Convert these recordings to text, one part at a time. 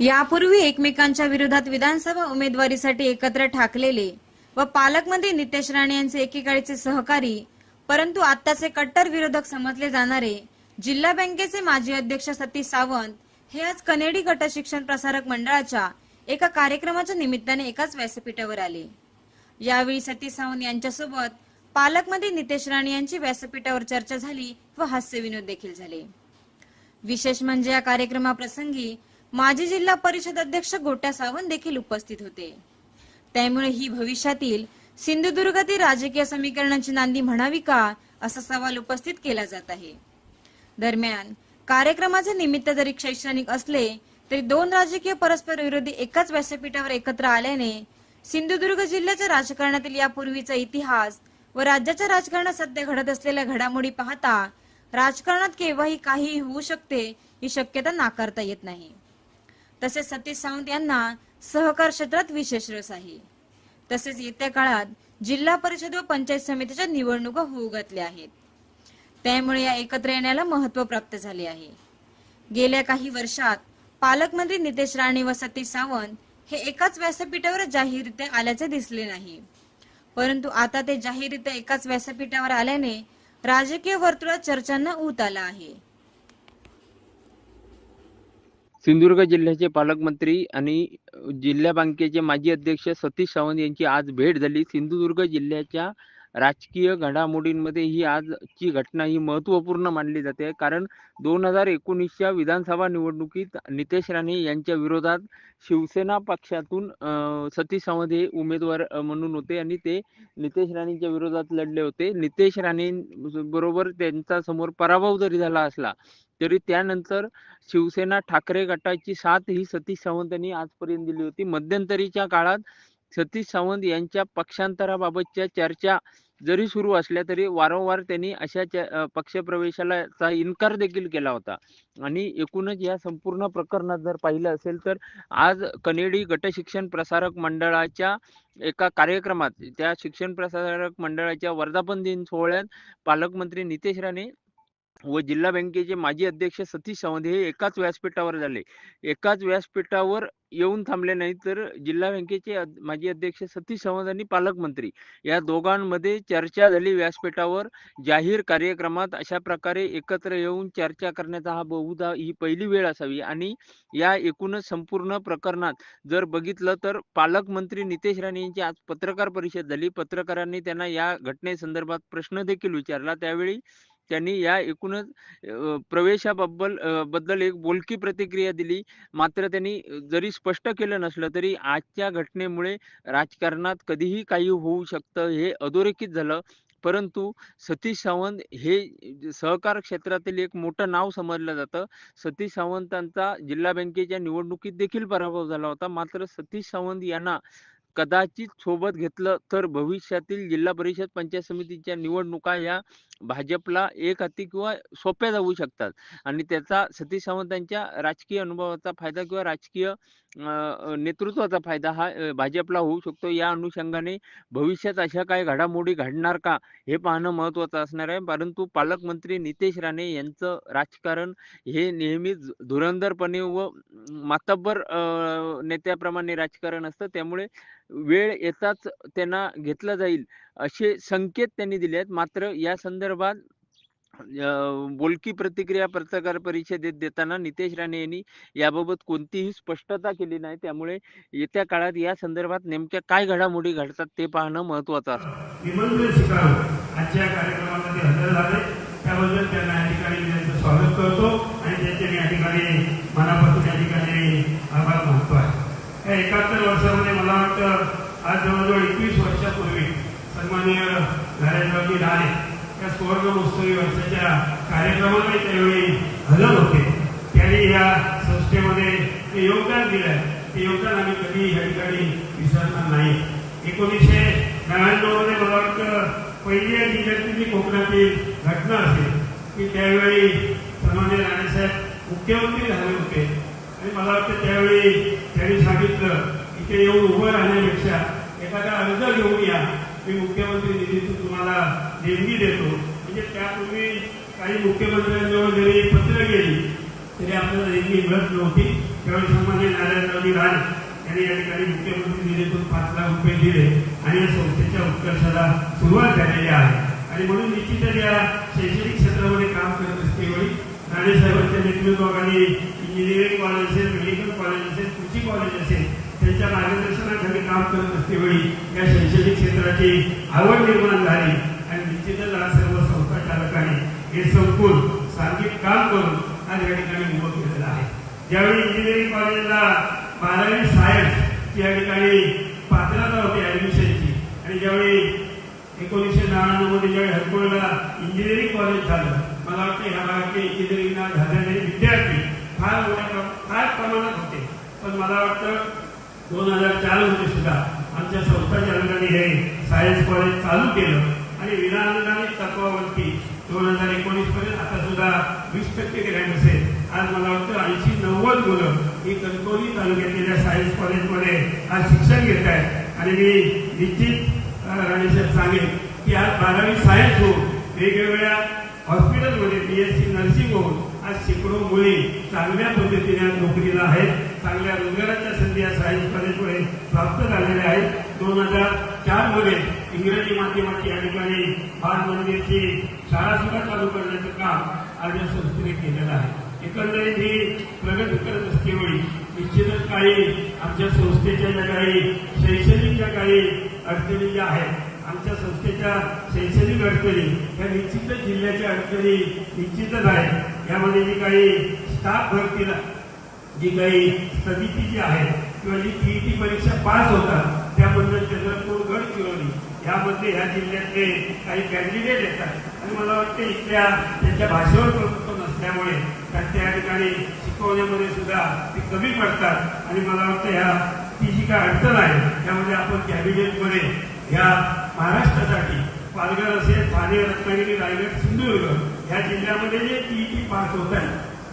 यापूर्वी एकमेकांच्या विरोधात विधानसभा उमेदवारीसाठी एकत्र ठाकलेले व पालकमंत्री नितेश राणे यांचे एकेकाळीचे सहकारी परंतु आत्ताचे कट्टर विरोधक समजले जाणारे जिल्हा बँकेचे माजी अध्यक्ष सतीश सावंत हे आज कनेडी गट शिक्षण प्रसारक मंडळाच्या एका कार्यक्रमाच्या निमित्ताने एकाच व्यासपीठावर आले. यावेळी सतीश सावंत यांच्यासोबत पालकमंत्री नितेश राणे यांची व्यासपीठावर चर्चा झाली व हास्यविनोद देखील झाले. विशेष म्हणजे या कार्यक्रमाप्रसंगी माजी जिल्हा परिषद अध्यक्ष गोट्या सावंत देखील उपस्थित होते. त्यामुळे ही भविष्यातील सिंधुदुर्गातील राजकीय समीकरणाची नांदी म्हणावी का असा सवाल उपस्थित केला जात आहे. दरम्यान कार्यक्रमाचे निमित्त जरी शैक्षणिक असले तरी दोन राजकीय परस्पर विरोधी एकाच व्यासपीठावर एकत्र आल्याने सिंधुदुर्ग जिल्ह्याच्या राजकारणातील यापूर्वीचा इतिहास व राज्याच्या राजकारणात सध्या घडत असलेल्या घडामोडी पाहता राजकारणात केव्हाही काहीही होऊ शकते ही शक्यता नाकारता येत नाही. तसेच सतीश सावंत यांना सहकार क्षेत्रात विशेष रस आहे. तसेच येत्या काळात जिल्हा परिषद व पंचायत समितीच्या निवडणुका होऊ घातल्या आहेत. त्यामुळे या एकत्र येण्याला महत्त्व प्राप्त झाले आहे. गेल्या काही वर्षात पालकमंत्री नितेश राणे व सतीश सावंत हे एकाच व्यासपीठावर जाहीररित्या आल्याचे दिसले नाही. परंतु आता ते जाहीररित्या एकाच व्यासपीठावर आल्याने राजकीय वर्तुळात चर्चांना ऊत आला आहे. सिंधुदुर्ग जिल्ह्याचे पालकमंत्री आणि जिल्हा बँकेचे माजी अध्यक्ष सतीश सावंत यांची आज भेट झाली. सिंधुदुर्ग जिल्ह्याच्या राजकीय घडामोडींमध्ये ही आजची घटना ही महत्त्वपूर्ण मानली जाते. कारण दोन हजार एकोणीसच्या विधानसभा निवडणुकीत नितेश राणे यांच्या विरोधात शिवसेना पक्षातून सतीश सावंत हे उमेदवार म्हणून होते आणि ते नितेश राणेंच्या विरोधात लढले होते. नितेश राणे बरोबर त्यांचा समोर पराभव जरी झाला असला तरी त्यानंतर शिवसेना ठाकरे गटाची साथ ही सतीश सावंत यांनी आजपर्यंत दिली होती. मध्यंतरीच्या काळात सतीश सावंत यांच्या पक्षांतराबाबतच्या चर्चा जरी सुरू असल्या तरी वारंवार त्यांनी अशा च- पक्षप्रवेशाला इन्कार देखील केला होता. आणि एकूणच या संपूर्ण प्रकरणात जर पाहिलं असेल तर आज कनेडी गटशिक्षण प्रसारक मंडळाच्या एका कार्यक्रमात त्या शिक्षण प्रसारक मंडळाच्या वर्धापन दिन सोहळ्यात पालकमंत्री नितेश राणे व जिल्हा बँकेचे माजी अध्यक्ष सतीश सावंत हे एकाच व्यासपीठावर झाले. एकाच व्यासपीठावर येऊन थांबले नाही तर जिल्हा बँकेचे माजी अध्यक्ष सतीश सावंत आणि पालकमंत्री या दोघांमध्ये चर्चा झाली व्यासपीठावर. जाहीर कार्यक्रमात अशा प्रकारे एकत्र येऊन चर्चा करण्याचा हा बहुधा ही पहिली वेळ असावी आणि या एकूणच संपूर्ण प्रकरणात जर बघितलं तर पालकमंत्री नितेश राणे यांची आज पत्रकार परिषद झाली. पत्रकारांनी त्यांना या घटनेसंदर्भात प्रश्न देखील विचारला. त्यावेळी त्यांनी या एकूणच प्रवेशाबद्दल बद्दल एक बोलकी प्रतिक्रिया दिली. मात्र त्यांनी जरी स्पष्ट केलं नसलं तरी आजच्या घटनेमुळे राजकारणात कधीही काही होऊ शकतं हे अधोरेखित झालं. परंतु सतीश सावंत हे सहकार क्षेत्रातील एक मोठं नाव समजलं जातं. सतीश सावंतांचा जिल्हा बँकेच्या निवडणुकीत देखील पराभव झाला होता. मात्र सतीश सावंत यांना कदाचित सोबत घेतलं तर भविष्यातील जिल्हा परिषद पंचायत समितीच्या निवडणुका या भाजपला एक हाती किंवा सोप्या जाऊ शकतात. आणि त्याचा सतीश सावंत यांच्या राजकीय अनुभवाचा फायदा किंवा राजकीय नेतृत्वाचा फायदा हा भाजपला होऊ शकतो. या अनुषंगाने भविष्यात अशा काही घडामोडी घडणार का हे पाहणं महत्त्वाचं असणार आहे. परंतु पालकमंत्री नितेश राणे यांचं राजकारण हे नेहमीच धुरंधरपणे व मातब्बर नेत्याप्रमाणे राजकारण असतं. त्यामुळे वेळ येताच त्यांना घेतलं जाईल असे संकेत त्यांनी दिले आहेत. मात्र या संदर्भात बोलकी प्रतिक्रिया पत्रकार परिषदेत देताना नितेश राणे यांनी याबाबत कोणतीही स्पष्टता केली नाही. त्यामुळे येत्या काळात या संदर्भात नेमक्या काय घडामोडी घडतात ते पाहणं महत्त्वाचं असतं. एकाहत्तर वर्षामध्ये मला वाटतं आज जवळजवळ एकवीस वर्षापूर्वी सन्माननीय नरेंद्रजी राणे या सुवर्ण महोत्सवी वर्षाच्या कार्यक्रमाने त्यावेळी हजर होते. त्यांनी या संस्थेमध्ये ते योगदान दिलं ते योगदान आम्ही कधी या ठिकाणी विसरणार नाही. एकोणीसशे नव्याण्णवमध्ये मला वाटतं पहिली या जिल्ह्यातली जी कोकणातील घटना असेल की त्यावेळी सन्मान्य राणेसाहेब मुख्यमंत्री झाले होते. आणि मला वाटतं त्यावेळी त्यांनी सांगितलं इथे येऊन उभं राहण्यापेक्षा एखादा अर्ज घेऊन या मी मुख्यमंत्री निधीतून तुम्हाला देणगी देतो. म्हणजे त्यापूर्वी काही मुख्यमंत्र्यांजवळ जरी पत्र गेली तरी आपल्याला देणगी मिळत नव्हती. त्यावेळी सन्मान्य नारायणरावजी राणे यांनी या ठिकाणी मुख्यमंत्री निधीतून पाच लाख रुपये दिले आणि या संस्थेच्या उत्कर्षाला सुरुवात झालेली आहे. आणि म्हणून निश्चितच या शैक्षणिक क्षेत्रामध्ये काम करत असते वेळी राणे साहेबांच्या नेतृत्वाखाली इंजिनिअरिंग कॉलेज असेल मेडिकल कॉलेज असेल कृषी कॉलेज असेल त्यांच्या मार्गदर्शनाखाली काम करत असतेवेळी या शैक्षणिक क्षेत्राची आवड निर्माण झाली आणि निश्चितच आज सर्व संस्था हे संकुल सांघिक काम करून आज या ठिकाणी उभं केलेलं आहे. ज्यावेळी इंजिनिअरिंग कॉलेजला बारावी सायन्स या ठिकाणी पात्रता होती ऍडमिशनची आणि ज्यावेळी एकोणीसशे नव्याण्णवमध्ये ज्यावेळी हरकोळला इंजिनिअरिंग कॉलेज झालं मला वाटतं ह्या भागातले इंजिनिअरिंगला झालेले विद्यार्थी फार मोठ्या फार प्रमाणात होते. पण मला वाटतं दोन हजार चारमध्ये सुद्धा आमच्या संस्थाच्या अंगाने हे सायन्स कॉलेज चालू केलं आणि विनाअनुदानित तत्वावरती दोन हजार एकोणीस पर्यंत आता सुद्धा वीस टक्के ग्रँड असेल. आज मला वाटतं ऐंशी नव्वद मुलं ही कणकवली तालुक्यातील सायन्स कॉलेजमध्ये आज शिक्षण घेत आहेत. आणि मी निश्चित राणेसाहेब सांगेन की आज बारावी सायन्स होऊन वेगवेगळ्या हॉस्पिटलमध्ये बी एस सी नर्सिंग होऊन आज शेकडो मुली चांगल्या पद्धतीने नोकरीला आहेत. चांगल्या रोजगाराच्या संधी या सायन्स कॉलेजमुळे प्राप्त झालेल्या आहेत. दोन हजार चारमध्ये इंग्रजी माध्यमाची या ठिकाणी बाल मंदिरची शाळा सुद्धा चालू करण्याचं काम आज या संस्थेने केलेलं आहे. एकंदरीत ही प्रगती करत असतेवेळी निश्चितच काही आमच्या संस्थेच्या ज्या काही शैक्षणिक ज्या काही अडचणी ज्या आहेत आमच्या संस्थेच्या शैक्षणिक अडचणी या निश्चितच जिल्ह्याच्या अडचणी निश्चितच आहेत. यामध्ये जी काही स्टाफ भरतीला जी काही समिती जी आहे किंवा जी टीईटी परीक्षा पास होतात त्याबद्दल चंद्रपूर गडचिरोली यामध्ये ह्या जिल्ह्यातले काही कॅन्डिडेट येतात. आणि मला वाटतं इथल्या त्यांच्या भाषेवर प्रभुत्व नसल्यामुळे त्या ठिकाणी शिकवण्यामध्ये सुद्धा ते कमी पडतात. आणि मला वाटतं ह्या ती जी काय अडचण आहे त्यामध्ये आपण कॅबिनेटमध्ये ह्या महाराष्ट्रासाठी पालघर असेल ठाणे रत्नागिरी रायगड सिंधुदुर्ग या जिल्ह्यामध्ये जे टीईटी पास होत आहे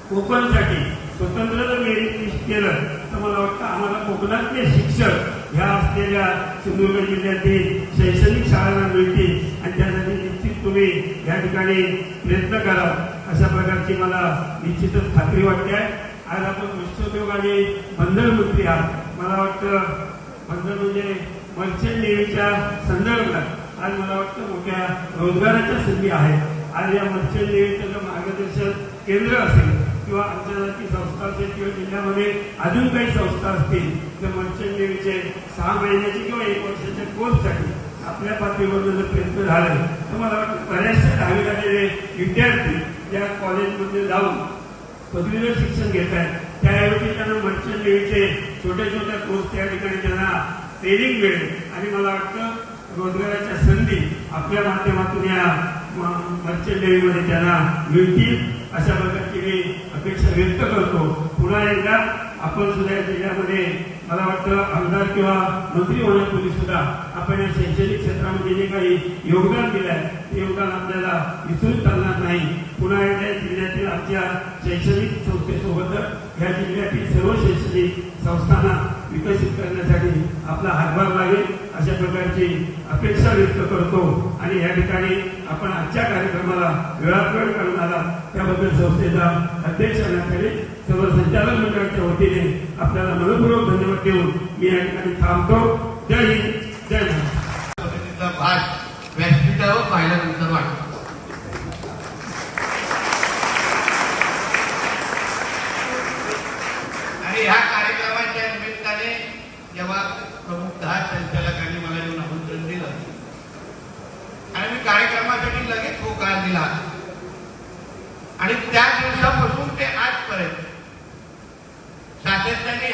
कोकणसाठी स्वतंत्र जर मेरिट लिस्ट केलं तर मला वाटतं आम्हाला कोकणातले शिक्षक ह्या असलेल्या सिंधुदुर्ग जिल्ह्यातील शैक्षणिक शाळांना मिळतील. आणि त्यासाठी निश्चित तुम्ही या ठिकाणी प्रयत्न करा. अशा प्रकारची मला निश्चितच खात्री वाटते आहे. आज आपण मत्स्योद्योग आणि बंदर मंत्री आहात. मला वाटतं बंदर म्हणजे मर्चंट नेव्हीच्या संदर्भात आज मला वाटतं मोठ्या रोजगाराच्या संधी आहेत. आज या मर्चंट मार्गदर्शन केंद्र असेल किंवा आंतरराष्ट्रीय संस्था असेल किंवा जिल्ह्यामध्ये अजून काही संस्था असतील तर मर्चंट सहा महिन्याचे किंवा एक वर्षाच्या कोर्ससाठी आपल्या पातळीवर जर प्रयत्न झालं तर मला वाटतं बऱ्याचशा दहावी झालेले विद्यार्थी या कॉलेजमध्ये जाऊन पदवीधर शिक्षण घेत आहेत त्याऐवजी त्यांना मर्चंट छोट्या छोट्या कोर्स त्या ठिकाणी त्यांना ट्रेनिंग मिळेल. आणि मला वाटतं रोजगाराच्या संधी आपल्या माध्यमातून या मर्चंट त्यांना मिळतील अशा प्रकारची मी अपेक्षा व्यक्त करतो. पुन्हा एकदा आपण सुद्धा जिल्ह्यामध्ये मला वाटतं आमदार किंवा मंत्री होण्यापूर्वी सुद्धा. आपण या शैक्षणिक क्षेत्रामध्ये जे काही योगदान दिलं आहे ते योगदान आपल्याला विसरून चालणार नाही. पुन्हा एकदा या जिल्ह्यातील आमच्या शैक्षणिक संस्थेसोबतच या जिल्ह्यातील सर्व शैक्षणिक संस्थांना विकसित करण्यासाठी आपला हातभार लागेल अशा प्रकारची अपेक्षा व्यक्त करतो. आणि या ठिकाणी आपण आजच्या कार्यक्रमाला वेळात वेळ आला. त्याबद्दल संस्थेचा अध्यक्ष नात्याने सर्व संचालक मंडळाच्या वतीने आपल्याला मनपूर्वक धन्यवाद देऊन मी या ठिकाणी थांबतो. जय हिंद जय महाराष्ट्र भाग व्यासपीठावर पाहिल्यानंतर वाटतो. आणि ह्या कार्यक्रमाच्या निमित्ताने जेव्हा प्रमुख दहा संचालकांनी मला येऊन आमंत्रण दिलं आणि मी कार्यक्रमासाठी लगेच होकार दिला आणि त्या दिवसापासून ते आजपर्यंत सातत्याने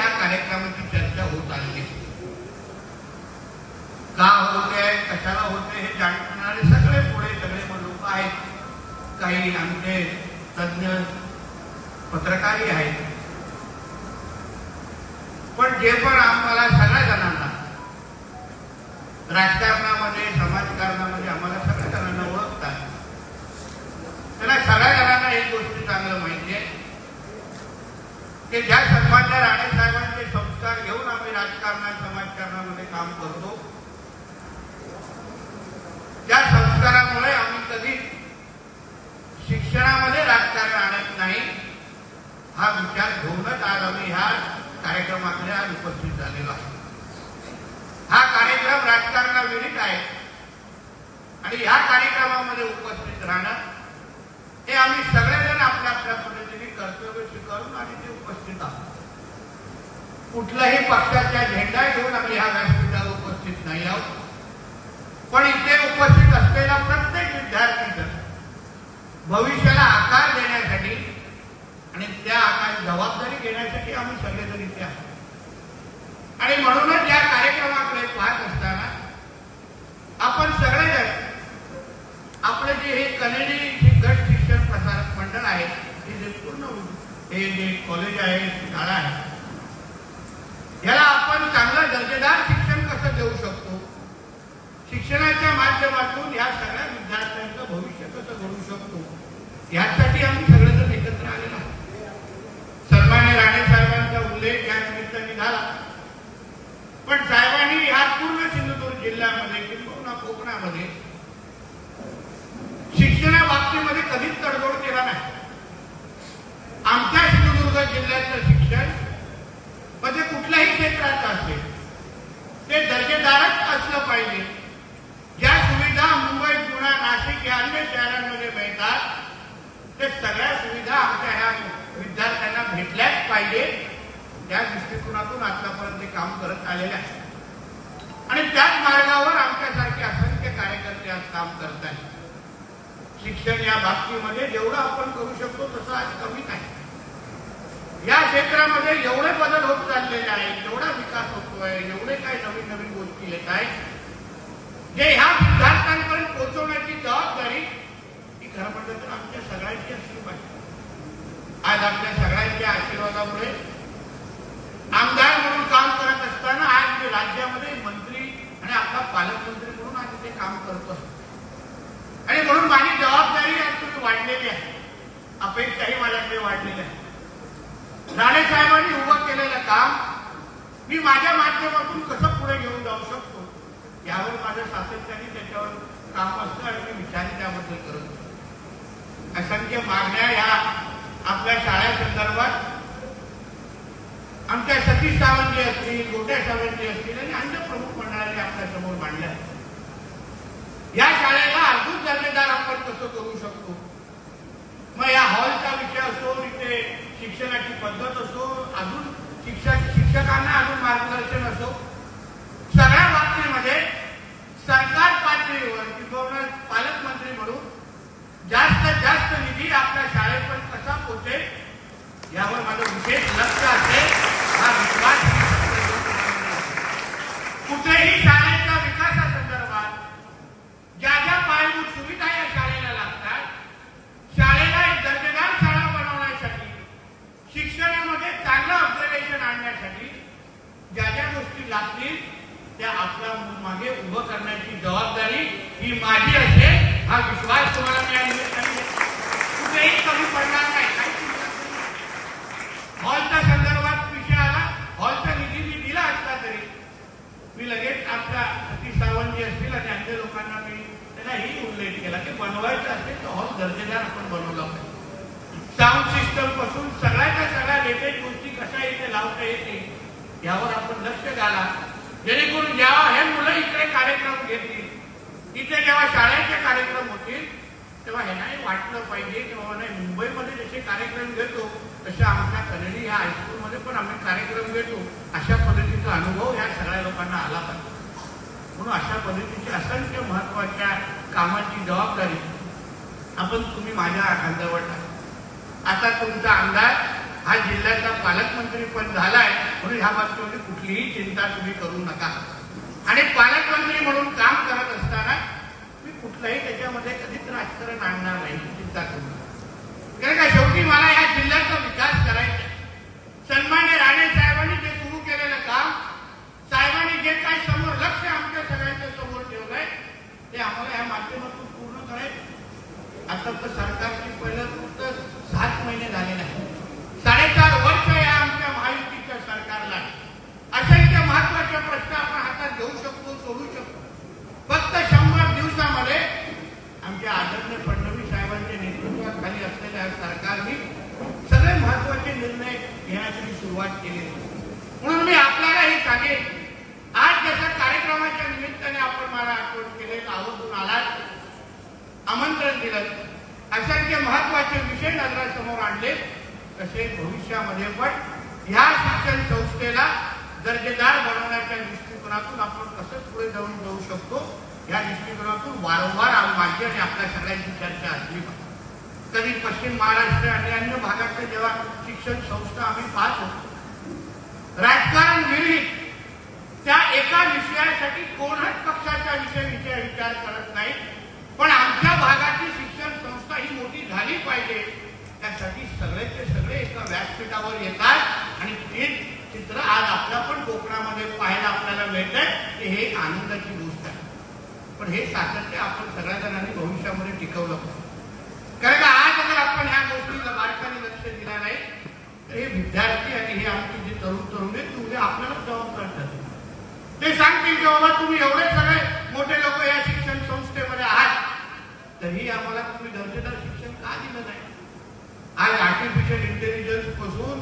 ह्या चर्चा होत आली का होते कशाला होते हे जाणणारे सगळे पुढे सगळे लोक आहेत. काही आमचे तज्ञ पत्रकारही आहेत पण जे पण आम्हाला सगळ्या जणांना राजकारणामध्ये समाजकारणामध्ये आम्हाला सगळ्या जणांना ओळखतात त्याला सगळ्या जणांना एक गोष्ट चांगलं माहिती आहे की ज्या सन्मान्य राणे साहेबांचे संस्कार घेऊन आम्ही राजकारणात समाजकारणामध्ये काम करतो त्या संस्कारामुळे आम्ही कधी शिक्षणामध्ये राजकारण आणत नाही हा विचार विचार घेऊनच आज आम्ही ह्या कार्यक्रमाकडे आज उपस्थित झालेलो आहे. हा कार्यक्रम राजकारणाविरीत आहे. आणि ह्या कार्यक्रमामध्ये उपस्थित राहणं हे आम्ही सगळेजण आपल्या आपल्या पद्धतीने कर्तव्य स्वीकारून आणि ते उपस्थित आहोत. कुठल्याही पक्षाच्या झेंडा घेऊन आम्ही ह्या व्यासपीठावर उपस्थित नाही आहोत. पण इथे उपस्थित असलेला प्रत्येक विद्यार्थी भविष्याला आकार देण्यासाठी आणि त्या आकार जबाबदारी आम्ही आहे. आणि म्हणूनच या कार्यक्रमाकडे पाहत असताना आपण सगळेजण आपले जे हे कनेडी जे गट शिक्षण प्रसारक मंडळ आहे हे जे पूर्ण हे जे कॉलेज आहे शाळा आहे याला आपण चांगलं दर्जेदार शिक्षण कसं देऊ शकतो? शिक्षणाच्या माध्यमातून या सगळ्या विद्यार्थ्यांचं भविष्य कसं घडू शकतो? यासाठी आम्ही सगळेजण एकत्र आलेलो आहोत. साहेबांचा या निमित्ताने झाला. पण साहेबांनी या पूर्ण सिंधुदुर्ग जिल्ह्यामध्ये किंबहुना कोकणामध्ये शिक्षणा बाबतीमध्ये कधीच तडजोड केला नाही. आमच्या सिंधुदुर्ग जिल्ह्यातलं शिक्षण म्हणजे कुठल्याही क्षेत्राचं असेल ते दर्जेदारच असलं पाहिजे. ज्या सुविधा मुंबई पुणे नाशिक या अन्य शहरांमध्ये मिळतात ते सगळ्या सुविधा आमच्या ह्या विद्यार्थ्यांना भेटल्याच पाहिजे. त्या दृष्टिकोनातून आतापर्यंत ते काम करत आलेले आहे आणि त्याच मार्गावर आमच्यासारखे असंख्य कार्यकर्ते आज काम करत आहेत. शिक्षण या बाबतीमध्ये जेवढं आपण करू शकतो तसं आज कमी नाही या क्षेत्रामध्ये एवढे बदल होत चाललेले आहेत एवढा विकास होतोय एवढे काही नवीन नवीन गोष्टी येत आहेत जे ह्या विद्यार्थ्यांपर्यंत पोहोचवण्याची जबाबदारी ही खरं म्हटलं तर आमच्या सगळ्यांची असली पाहिजे. आज आपल्या सगळ्यांच्या आशीर्वादामुळे आमदार म्हणून काम करत असताना आज मी राज्यामध्ये मंत्री आणि आपला पालकमंत्री म्हणून आज इथे काम करतो आणि म्हणून माझी जबाबदारी आज तुम्ही वाढलेली आहे. अपेक्षाही माझ्याकडे वाढलेल्या आहे राणे साहेबांनी उभं केलेलं काम मी माझ्या माध्यमातून कसं पुढे घेऊन जाऊ शकतो यावर माझं सातत्याने त्याच्यावर काम असतं आणि मी विचार त्याबद्दल करत असंख्य मागण्या या आपल्या शाळेसंदर्भात संदर्भात सावंत असतील गोट्या सावंत असतील आणि अन्य प्रमुख मंडळाने आपल्यासमोर मांडल्या या शाळेला अजून दर्जेदार आपण कसं करू शकतो? मग या हॉलचा विषय असो तिथे शिक्षणाची पद्धत असो अजून शिक्षक शिक्षकांना अजून मार्गदर्शन असो सगळ्या बाबतीमध्ये सरकार पातळीवर किंवा पालकमंत्री म्हणून जास्त जास्त निधी आपल्या शाळेपर्यंत कसा पोहोचेल यावर माझं विशेष लक्ष आहे हा विश्वास मी सगळ्यांना कुठेही शाळेच्या विकासासंदर्भात ज्या ज्या पायाभूत सुविधा या शाळेला लागतात शाळेला एक दर्जेदार शाळा बनवण्यासाठी शिक्षणामध्ये चांगलं ऑब्झर्वेशन आणण्यासाठी ज्या ज्या गोष्टी लागतील त्या आपल्या मागे उभं करण्याची जबाबदारी ही माझी असेल हा विश्वास तुम्हाला मी या निमित्ताने देतो. कुठेही कमी पडणार नाही काही चिंता करू नका. हॉलच्या संदर्भात विषय आला हॉलचा निधी मी दिला असला तरी मी लगेच आपल्या सतीश सावंत जी असतील आणि अन्य लोकांना मी त्यांना ही उल्लेख केला की बनवायचं असेल तर हॉल दर्जेदार आपण बनवला पाहिजे साऊंड सिस्टमपासून सगळ्याच्या सगळ्या लेटेस्ट गोष्टी कशा इथे लावता येतील यावर आपण लक्ष घाला जेणेकरून जेव्हा हे मुलं इकडे कार्यक्रम घेतील इथे जेव्हा शाळेचे कार्यक्रम होतील तेव्हा ह्यांनाही वाटलं पाहिजे किंवा नाही मुंबईमध्ये जसे कार्यक्रम घेतो तसे आमच्या कलडी ह्या हायस्कूलमध्ये पण आम्ही कार्यक्रम घेतो. अशा पद्धतीचा अनुभव ह्या सगळ्या लोकांना आला पाहिजे. म्हणून अशा पद्धतीची असंख्य महत्त्वाच्या कामाची जबाबदारी आपण तुम्ही माझ्या खांद्यावर टाका. आता तुमचा आमदार हा जिल्ह्याचा पालकमंत्री पण झालाय म्हणून ह्या बाबतीमध्ये कुठलीही चिंता तुम्ही करू नका. आणि पालकमंत्री म्हणून काम करत असताना मी कुठलाही त्याच्यामध्ये कधीच राजकारण आणणार नाही चिंता करू नका. कारण का शेवटी मला या जिल्ह्याचा विकास करायचा सन्मान्य राणे साहेबांनी जे सुरू केलेलं काम साहेबांनी जे काही समोर लक्ष आमच्या सगळ्यांच्या समोर ठेवलंय ते आम्हाला या माध्यमातून असं आता तर सरकारची पहिलं फक्त सात महिने झाले नाही. साडेचार वर्ष या आमच्या महायुतीच्या सरकारला. आहे. असंख्य महत्त्वाचे प्रश्न आपण हातात घेऊ शकतो सोडू शकतो. फक्त शंभर दिवसामध्ये आमच्या आदरणीय फडणवीस साहेबांच्या नेतृत्वाखाली असलेल्या सरकारने सगळे महत्त्वाचे निर्णय घेण्यासाठी सुरुवात केली म्हणून मी आपल्याला हे सांगेन आज जसं कार्यक्रमाच्या निमित्ताने आपण मला आठवण केले आवर्जून आलात आमंत्रण दिलं असंख्य महत्त्वाचे विषय नजरासमोर आणले तसे मध्ये पण या शिक्षण संस्थेला दर्जेदार बनवण्याच्या दृष्टिकोनातून आपण कसं पुढे जाऊन जाऊ शकतो या दृष्टिकोनातून वारंवार माझी आणि आपल्या सगळ्यांची चर्चा असली पाहिजे. कधी पश्चिम महाराष्ट्र आणि अन्य भागातल्या जेव्हा शिक्षण संस्था आम्ही पाहतो राजकारण विरहित त्या एका विषयासाठी कोणच पक्षाच्या विषय विषय विचार करत नाही पण आमच्या भागाची शिक्षण संस्था ही मोठी झाली पाहिजे त्यासाठी सगळेचे सगळे एका व्यासपीठावर येतात आणि ते चित्र आज आपल्या पण कोकणामध्ये पाहायला आपल्याला मिळत आहे हे आनंदाची गोष्ट आहे. पण हे सातत्य आपण सगळ्या जणांनी भविष्यामध्ये टिकवलं पाहिजे. कारण का आज अगर आपण ह्या गोष्टीला बारकाने लक्ष दिला नाही तर हे विद्यार्थी आणि हे आमचे जे तरुण तरुण आहेत ते उद्या आपल्याला जबाबदार ठरतील. ते सांगतील की बाबा तुम्ही एवढे सगळे मोठे लोक या शिक्षण संस्थेमध्ये आहात तरी आम्हाला तुम्ही दर्जेदार शिक्षण का दिलं नाही आज आर्टिफिशियल इंटेलिजन्सपासून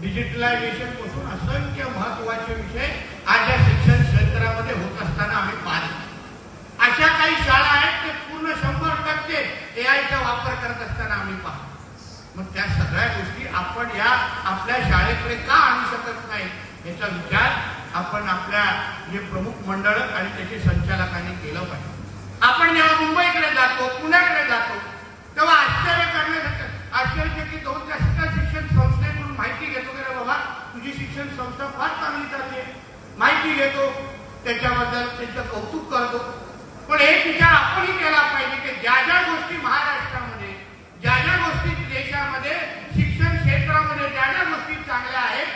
डिजिटलायझेशनपासून असंख्य महत्त्वाचे विषय आज या शिक्षण क्षेत्रामध्ये होत असताना आम्ही पाहतो अशा काही शाळा आहेत ते पूर्ण शंभर टक्के एआयचा वापर करत असताना आम्ही पाहतो. मग त्या सगळ्या गोष्टी आपण या आपल्या शाळेकडे का आणू शकत नाही याचा विचार आपण आपल्या जे प्रमुख मंडळ आणि त्याचे संचालकांनी केलं पाहिजे. आपण जेव्हा मुंबईकडे जातो पुण्याकडे जातो तेव्हा आश्चर्य करण्यासाठी आश्चर्य फार चांगली चालली माहिती घेतो त्याच्याबद्दल त्यांचं कौतुक करतो. पण एक विचार आपणही केला पाहिजे की ज्या ज्या गोष्टी महाराष्ट्रामध्ये ज्या ज्या गोष्टी देशामध्ये शिक्षण क्षेत्रामध्ये ज्या ज्या गोष्टी चांगल्या आहेत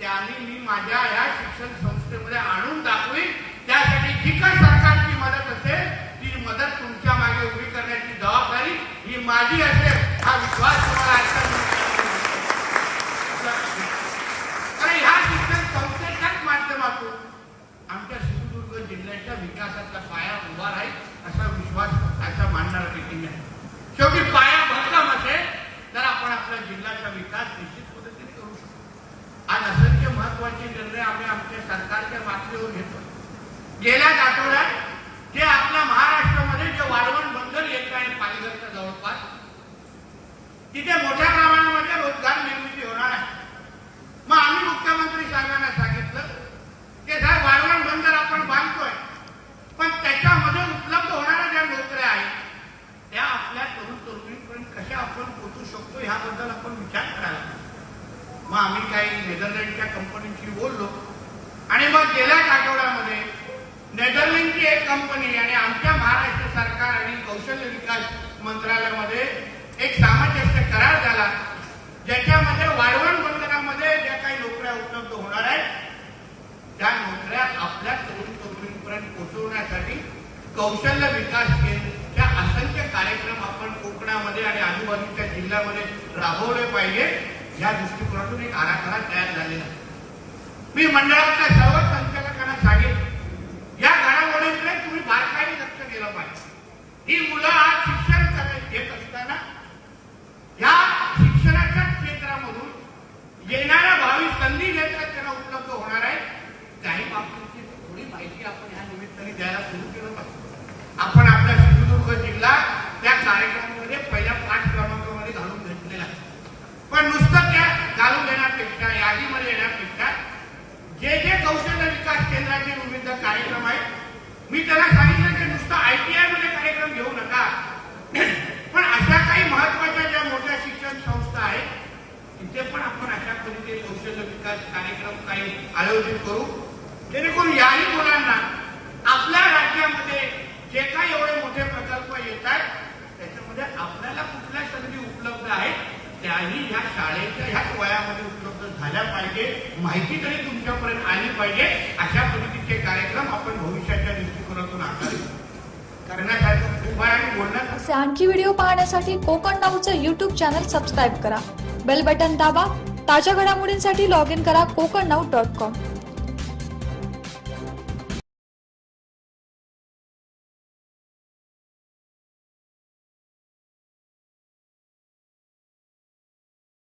त्यांनी मी माझ्या या शिक्षण संस्थेमध्ये आणून दाखवीन. त्यासाठी जी काय सरकारची मदत असेल ती मदत तुमच्या मागे उभी करण्याची जबाबदारी ही माझी असेल हा विश्वास तुम्हाला आजच्या निमित्ताने कारण ह्या शिक्षण संस्थेच्याच माध्यमातून आमच्या सिंधुदुर्ग जिल्ह्याच्या विकासाचा पाया उभा राहील असा विश्वास असा मानणारा देखील आहे शेवटी पाया भक्कम असेल तर आपण आपल्या जिल्ह्याचा विकास निश्चित पद्धतीने करू शकतो आज असंख्य महत्त्वाचे निर्णय आम्ही आमच्या सरकारच्या मागणीवर घेतो गेल्या आठवड्यात जे आपल्या महाराष्ट्रामध्ये जे वाढवण बंदर येत आहे पालघरच्या जवळपास तिथे मोठ्या प्रमाणामध्ये रोजगार निर्मिती होणार आहे मग आम्ही मुख्यमंत्री साहेबांना सांगितलं की साहेब वाढवण बंदर आपण बांधतोय पण त्याच्यामध्ये उपलब्ध होणाऱ्या ज्या नोकऱ्या आहेत त्या आपल्या तरुण तरुणींपर्यंत कशा आपण पोहोचू शकतो ह्याबद्दल आपण विचार करायला पाहिजे. मग आम्ही काही नेदरलँडच्या कंपनीशी बोललो आणि मग गेल्याच आठवड्यामध्ये कंपनी आणि आमच्या महाराष्ट्र सरकार आणि कौशल्य विकास मंत्रालयामध्ये एक सामंजस्य करार झाला. ज्याच्यामध्ये वाळवण बंदरामध्ये ज्या काही नोकऱ्या उपलब्ध होणार आहेत त्या नोकऱ्या आपल्या तरुण तरुणीपर्यंत पोहोचवण्यासाठी कौशल्य विकास केंद्रच्या असंख्य कार्यक्रम आपण कोकणामध्ये आणि आजूबाजूच्या जिल्ह्यामध्ये राबवले पाहिजे. या दृष्टिकोनातून एक आराखडा तयार झालेला आहे. मी मंडळाच्या सर्व संचालकांना सांगेन घडामोडींकडे तुम्ही बारकाईने लक्ष दिलं पाहिजे. ही मुलं आज शिक्षण घेत असताना या शिक्षणाच्या क्षेत्रामधून येणाऱ्या भावी संधी ज्याच्या त्यांना उपलब्ध होणार आहे काही बाबतीची थोडी माहिती आपण या निमित्ताने द्यायला सुरू केलं पाहिजे आपण आपला सिंधुदुर्ग जिल्हा त्या कार्यक्रमामध्ये पहिल्या पाच क्रमांकामध्ये घालून घेतलेला आहे पण नुसतं त्या घालून देण्यापेक्षा यादीमध्ये येण्यापेक्षा जे जे कौशल्य विकास केंद्राचे विविध कार्यक्रम आहेत मी त्याला सांगितलं की नुसतं आयटीआयमध्ये कार्यक्रम घेऊ नका पण अशा काही महत्त्वाच्या ज्या मोठ्या शिक्षण संस्था आहेत तिथे पण आपण अशा पद्धतीने कौशल्य विकास कार्यक्रम काही आयोजित करू जेणेकरून याही मुलांना आपल्या राज्यामध्ये जे काही एवढे मोठे प्रकल्प येत आहेत त्याच्यामध्ये आपल्याला कुठल्या संधी उपलब्ध आहेत त्याही ह्या शाळेच्या ह्याच वयामध्ये उपलब्ध झाल्या पाहिजे माहिती तरी तुमच्यापर्यंत आली पाहिजे अशा पद्धतीचे कार्यक्रम आपण भविष्याच्या दृष्टिकोनातून आकारू. करण्यासारखं खूप आहे आणि बोलण्यात असे आणखी व्हिडिओ पाहण्यासाठी कोकण नाऊचं यूट्यूब चॅनल सबस्क्राईब करा. बेल बटन दाबा ताज्या घडामोडींसाठी लॉग इन करा कोकण नाऊ डॉट कॉम